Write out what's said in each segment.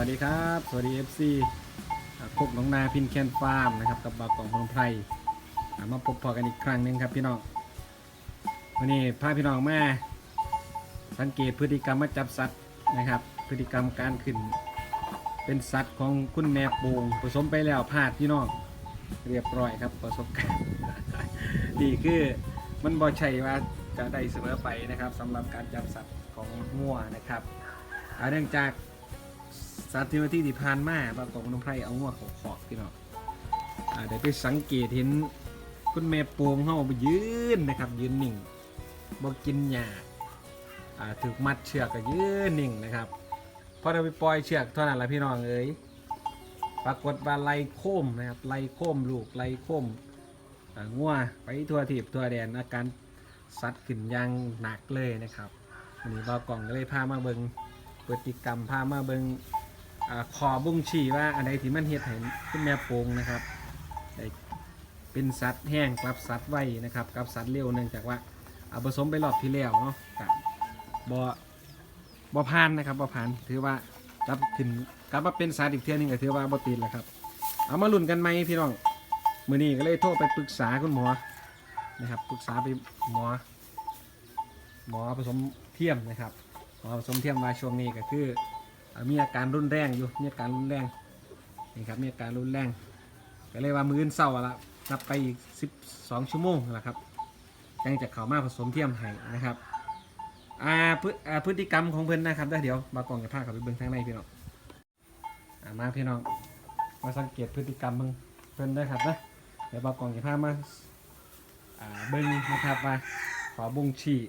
วัสดีครับ สวัสดี FC พบน้องนาพินแคนฟาร์มนะครับกับบากองพนมไพรมาพบพอกันอีกครั้งหนึ่งครับพี่น้องวันนี้พาพี่น้องมาสังเกตพฤติกรรมมาจับสัตว์นะครับ พฤติกรรมการขึ้น เป็นสัตว์ของคุณแม่ปูงผสมไปแล้วพลาดพี่น้องเรียบร้อยครับประสบการณ์ดีคือมันบ่ใช่ว่าจะได้เสมอไปนะครับสำหรับการจับสัตว์ของงัวนะครับเนื่องจาก สัตว์ที่ว่าทีที่ผ่านมาบางกอกพนมไพรเอางัวเขาขอบพี่น้องอ่าได้ไปสังเกตเห็นคุณแม่ปูงเข้าไปยืนนะครับยืนนิ่งบ่กินหญ้าอ่าถูกมัดเชือกก็ยืนนิ่งนะครับพอเราไปปล่อยเชือกเท่านั้นแหละพี่น้องเอ้ยปรากฏว่าไล่โค้มนะครับไล่โค้มลูกไล่โค้มงัวไปทั่วทีบทั่วแดนอาการสัตว์ขึ้นยังหนักเลยนะครับวันนี้บากล่องก็เลยพามาเบิงพฤติกรรมพามาเบิง ขอบุ้งฉี่ว่าอันใดที่มันเฮ็ดให้คุณแม่โปงนะครับเป็นสัตว์แห้งกลับสัตว์ไวนะครับกลับสัตว์เร็วเนื่องจากว่าเอาผสมไปรอบที่แล้วเนาะกับบ่บ่ผ่านนะครับบ่ผ่านถือว่ากลับขึ้นกลับมาเป็นสาดอีกเทื่อนึงก็ถือว่าบ่ติดแล้วครับ เอามาลุ้นกันไหมพี่น้องมือนี้ก็เลยโทรไปปรึกษาคุณหมอนะครับปรึกษาไปหมอ หมอผสมเทียมนะครับหมอผสมเทียมว่าช่วงนี้ก็คือ มีอาการรุนแรงอยู่มีอาการรุนแรงนี่ครับมีอาการรุนแรงก็เลยว่ามื้ออนเศร้าละนับไปอีก12 ชั่วโมงแล้วครับยังจะเข้ามาผสมเทียมให้นะครับอ่าพฤอ่าพฤติกรรมของเพื่อนนะครับเดี๋ยวบากล่องจะพาเขาไปเบิ่งทางในพี่น้องอ่ามาพี่น้องมาสังเกตพฤติกรรมมึงเพื่อนได้ครับนะเดี๋ยวบากล่องจะพามาอ่าเบิ่งนะครับว่าขอบุงฉี่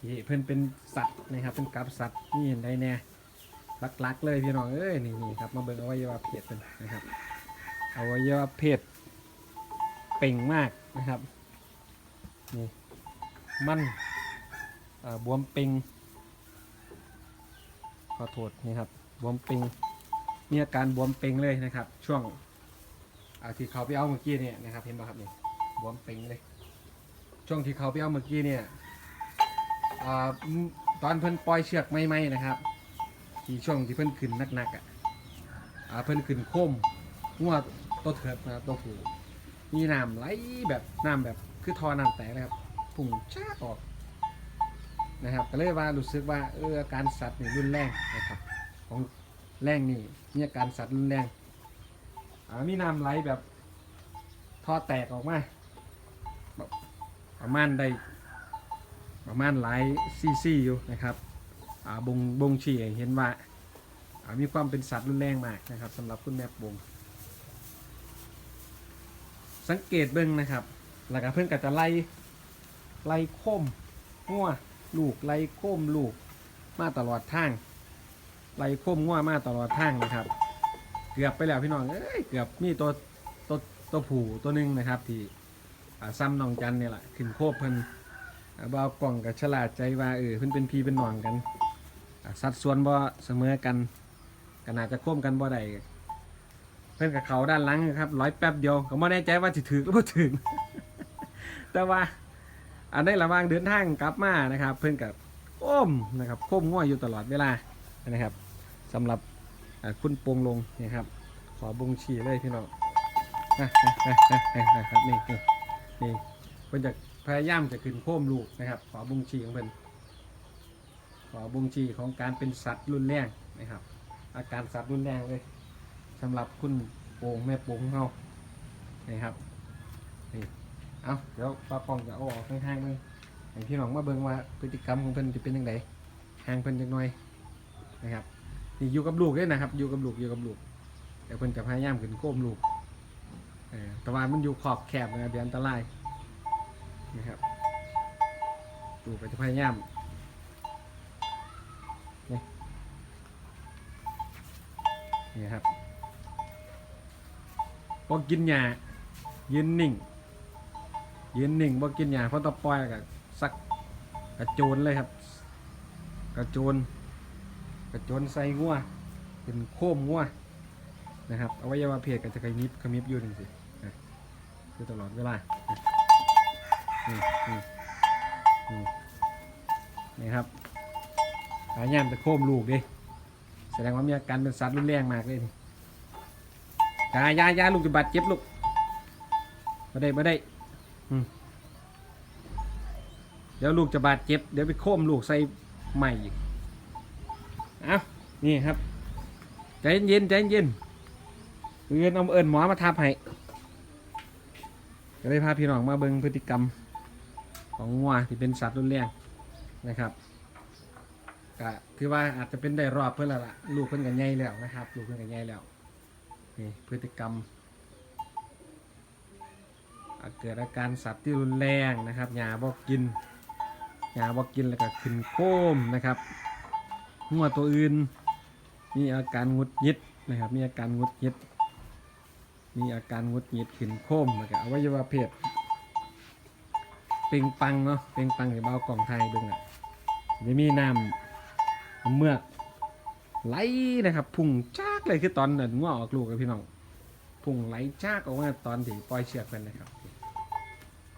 ที่เพื่อนเป็นสัตว์นะครับเป็นกับสัตว์นี่เห็นได้แน่ ลักๆ เลยพี่น้องเอ้ยนี่นครับมาเบิ่งอวัยวะเพศเป็นนะครับอวัยวะเพศเป่งมากนะครับนี่มันบวมเปิงขอโทษนี่ครับบวมเปิงมีอาการบวมเปิงเลยนะครับ ช่วงที่เขาไปเอาเมื่อกี้เนี่ยนะครับเห็นป่ะครับนี่บวมเปิงเลย ช่วงที่เขาไปเอาเมื่อกี้เนี่ยอตอนเพิ่นปล่อยเชือกไม่ไหมนะครับ ที่ช่วงที่เพิ่นขึ้นหนักๆอะอ่าเพิ่นขึ้นโค้มงัวตัวเถิดนะครับตัวผูมีน้ำไหลแบบน้ำแบบคือทอน้ำแตกเลยครับพุ่งชาออกนะครับก็เลยว่ารู้สึกว่าเอออาการสัตว์นี่รุนแรงนะครับของแรงนี่มีอาการสัตว์รุนแรงอ่ามีน้ำไหลแบบท่อแตกออกมาแบบประมาณได้ประมาณหลายซีซีอยู่นะครับ บงบงชี้เห็นว่ามีความเป็นสัตว์รุนแรงมากนะครับสำหรับคุณแม่บง สังเกตเบิ้งนะครับแล้วก็เพื่อนก็จะไล่ไล่ค้มงัวลูกไล่ค้มลูกมาตลอดทางไล่ค้มงัวมาตลอดทางนะครับ เกือบไปแล้วพี่น้องเอ้ยเกือบมีตัวตัวตัวผูตัวหนึ่งนะครับที่ซ้ำน้องจันเนี่ยแหละขึ้นโคบเพิ่นอ่าบ่าวกล่องกับฉลาดใจว่าเออเพิ่นเป็นพีเป็นน้องกัน สัดส่วนบ่เสมอกันก็น่าจะโค้มกันบ่ได้เพิ่อนกับเขาด้านหลังครับร้อยแป๊บเดียวก็ไม่แน่ใจว่าสิถึกหรือบ่ถึกแต่ว่าอันในระหว่างเดินทางกลับมานะครับ เพื่อนกับโค้มนะครับโค้มง่วอยู่ตลอดเวลานะครับสำหรับคุณปงลงนะครับ ขอบงฉี่เลยพี่น้องอะอะอะอะอะอะครับนี่นี่นี่เพื่อนจะพยายามจะขึ้นโค้มลูกนะครับ ขอบงฉี่ของเพื่อน บุงฉี่ของการเป็นสัตว์รุนแรงนะครับ อาการสัตว์รุนแรงเลยสำหรับคุณโป่งแม่โปงของเรานี่ครับนี่เอาเดี๋ยวปลาปองจะเอาออกข้างๆมึงให้พี่น้องมาเบิ่งว่าพฤติกรรมของเพิ่นจะเป็นยังไงห่างเพิ่นจักหน่อยนะครับนี่อยู่กับลูกด้วยนะครับ อยู่กับลูกอยู่กับลูกเดี๋ยวเพิ่นจะพยายามขึ้นโค้มลูกออแต่ว่ามันอยู่ขอบแคบนะเดี๋ยวอันตรายนะครับลูกก็จะพยายาม นี่ครับพอกินหญ้ายืนนิ่ง ยืนหนึ่งบ่กินหยาเพราะตะปอยกับสักกระโจนเลยครับ กระโจนกระโจนใส่งัวเป็นโค้มงัวนะครับอวัยวะเพศก็จะขมิบขมิบอยู่หนี่งสิคือตลอดเวลานี่นี่นี่ครับหายามจะโค้มลูกดิ ดงว่ามีอาการเป็นสัตว์รุนแรงมากเลยนี่ยายายาลูกจะบาดเจ็บลูกมาได้มาได้เดี๋ยวลูกจะบาดเจ็บ เดี๋ยวไปโค้มลูกใส่ใหม่อีกเอานี่ครับ ใจเย็นใจเย็นเอื้อนเอาเอิญหมอมาทับให้ก็เลยพาพี่น้องมาเบิงพฤติกรรมของงัวที่เป็นสัตว์รุนแรงนะครับ ก็คือว่าอาจจะเป็นได้รอบเพื่อนละละลูกเพื่อนกันใหญ่แล้วนะครับ ลูกเพื่อนกันใหญ่แล้วนี่พฤติกรรมเกิดอาการสัตว์ที่รุนแรงนะครับหญ้าบอกกินหญ้าบอกกินแล้วก็ขึ้นโค้มนะครับงัวตัวอื่น มีอาการงุดหงิดนะครับ มีอาการงุดหงิด มีอาการงุดหงิดขึ้นโค้มแล้วก็อวัยวะเพศเปล่งปังเนาะเปล่งปังให้เบากล่องไทยเบิ่งอะจะมีน้ำ เมือกไหลนะครับ พุ่งจากเลยคือตอนนั้นง้อออกลูกกับพี่น้องพุ่งไหลจากออกมาตอนที่ปล่อยเชือกเป็นนะครับ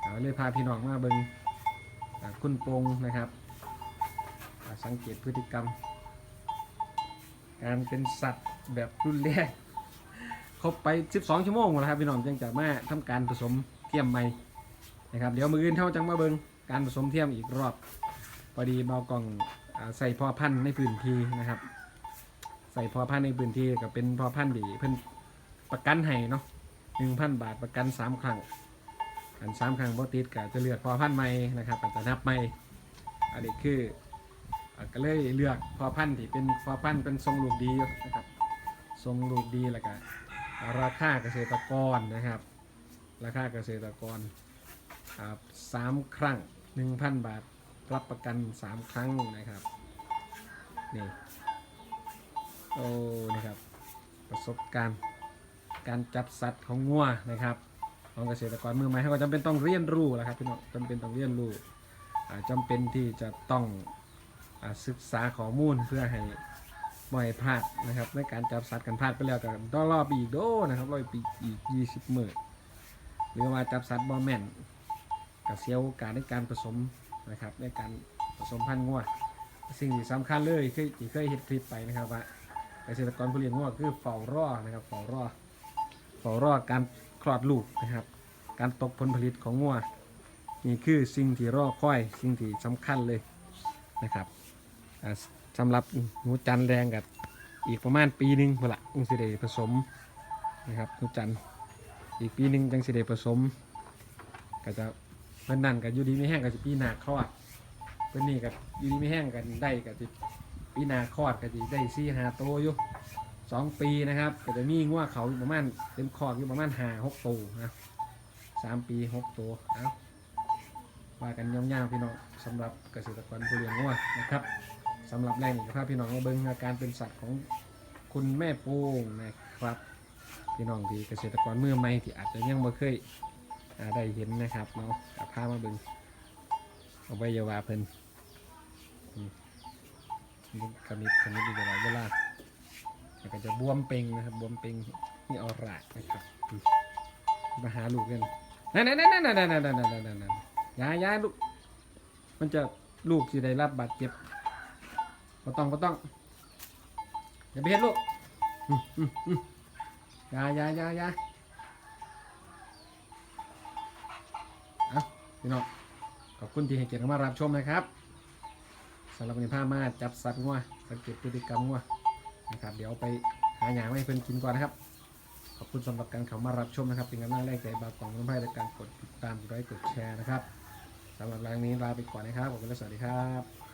เอาเลยพาพี่น้องมาเบิงคุณปงนะครับ สังเกตพฤติกรรม การเป็นสัตว์แบบรุนแรงครบไป 12 ชั่วโมงแล้วครับพี่น้องจึงจะมาทำการผสมเทียมใหม่นะครับ เดี๋ยวมืออื่นเท่าจังมาเบิงการผสมเทียมอีกรอบพอดีเบากล่อง ใส่พอพันธุ์ในพื้นที่นะครับ ใส่พอพันธุ์ในพื้นที่ก็เป็นพอพันธุ์ดีเพิ่นประกันให้เนาะหนึ่งพันบาทประกันสามครั้งอันสามครั้งบ่ติดก็จะเลือกพอพันธุ์ใหม่นะครับก็จะนับใหม่อันนี้คือก็เลยเลือกพอพันธุ์ที่เป็นพอพันธุ์เป็นทรงลูกดีนะครับทรงลูกดีแล้วก็ราคาเกษตรกรนะครับ ราคาเกษตรกรสามครั้งหนึ่งพันบาท รับประกันสามครั้งนะครับนี่โอ้นะครับประสบการณ์การจับสัตว์ของงัวนะครับของเกษตรกรมือใหม่เขาก็จำเป็นต้องเรียนรู้แหละครับพี่น้องจำเป็นต้องเรียนรู้อ่าจำเป็นที่จะต้องอศึกษาข้อมูลเพื่อให้ไม่พลาดนะครับในการจับสัตว์กันพลาดไปแล้วก็ต้องรอปีอีกโดนะครับรอปีอีก20มื้อหรือว่าจับสัตว์บอแมนกับเสียโอกาสในการผสม นะครับในการผสมพันธุ์งัวสิ่งที่สำคัญเลยคือที่เคยเห็นคลิปไปนะครับว่าเกษตรกรผู้เลี้ยงงัวคือเฝ้ารอนะครับเฝ้ารอเฝ้ารอการคลอดลูกนะครับ การตกผลผลิตของงัวนี่คือสิ่งที่รอคอย สิ่งที่สำคัญเลยนะครับอ่าสำหรับหนูจันแดงกับอีกประมาณปีหนึ่งเพื่อละจังสิได้ผสมนะครับหนูจันอีกปีหนึ่งจังสิได้ผสมก็จะ พิ่นนั่นกับยูดีไม่แห้งกับปีหนาคลอดเพิ่นนี่กับยูดีไม่แห้งกันได้กับปีหนาคลอดก็จะได้สี่หาโตอยู่สองปีนะครับก็จะมีงัวเขาประมาณเต็มคอกอยู่ประมาณหาหกโตวนะสามปีหกโตวเอาว่ากันย่อมๆพี่น้องสำหรับเกษตรกรผู้เลี้ยงงัวนะครับสำหรับแรกนี่ก็พาพี่น้องมาเบิ่งอาการเป็นสัตว์ของคุณแม่ป้งนะครับพี่น้องที่เกษตรกรมือใหม่ที่อาจจะยังไม่เคย ได้เห็นนะครับเนาะกับผ้ามาบึงเอาไว้ยาวาเพิ่นอืมนี่ขมิบขมิบอยู่ตลอดเวลาแล้วก็จะบวมเป่งนะครับบวมเป่งนี่ออร่านะครับมาหาลูกกันนั่นนั่นนั่นนั่นนั่นนั่นนั่นนั่นนั่นนั่นยายาลูกมันจะลูกที่ได้รับบาดเจ็บก็ต้องก็ต้องอย่าไปเห็นลูกอืมอืมอืมอยายายายา พี่น้องขอบคุณที่ให้เกียรติมารับชมนะครับสำหรับวันนี้พามาจับสัตว์งัวสังเกตพฤติกรรมงัวนะครับเดี๋ยวไปหาหยางมาให้เพื่อนกินก่อนนะครับ ขอบคุณสำหรับการเข้ามารับชมนะครับเป็นกำลังแรกใจบาปองน้ำไพ่และการกดติดตามกดไลค์กดแชร์นะครับสำหรับรายนี้ลาไปก่อนนะครับขอบคุณและสวัสดีครับ